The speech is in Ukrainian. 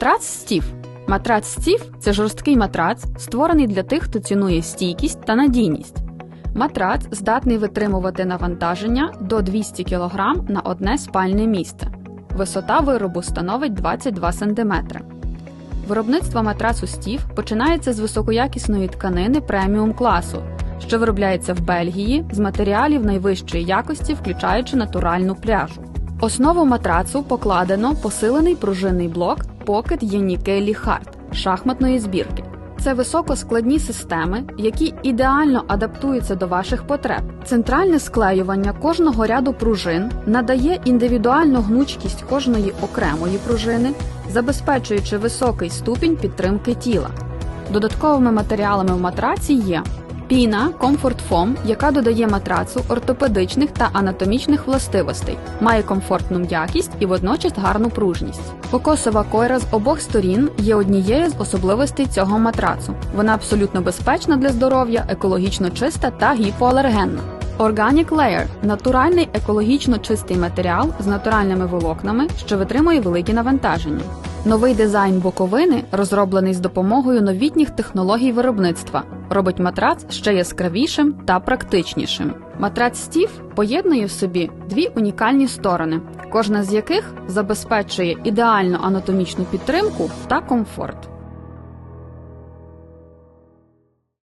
Трац стів. Матрац стів це жорсткий матрац, створений для тих, хто цінує стійкість та надійність. Матрац здатний витримувати навантаження до 200 кг на одне спальне місце. Висота виробу становить 22 см. Виробництво матрацу стів починається з високоякісної тканини преміум класу, що виробляється в Бельгії з матеріалів найвищої якості, включаючи натуральну пряжу. Основу матрацу покладено посилений пружинний блок Pocket Unique Hard шахматної збірки. Це високоскладні системи, які ідеально адаптуються до ваших потреб. Центральне склеювання кожного ряду пружин надає індивідуальну гнучкість кожної окремої пружини, забезпечуючи високий ступінь підтримки тіла. Додатковими матеріалами в матраці є піна Comfort Foam, яка додає матрацу ортопедичних та анатомічних властивостей, має комфортну м'якість і водночас гарну пружність. Кокосова койра з обох сторін є однією з особливостей цього матрацу. Вона абсолютно безпечна для здоров'я, екологічно чиста та гіпоалергенна. Organic Layer – натуральний екологічно чистий матеріал з натуральними волокнами, що витримує великі навантаження. Новий дизайн боковини, розроблений з допомогою новітніх технологій виробництва, робить матрац ще яскравішим та практичнішим. Матрац Стів поєднує в собі дві унікальні сторони, кожна з яких забезпечує ідеальну анатомічну підтримку та комфорт.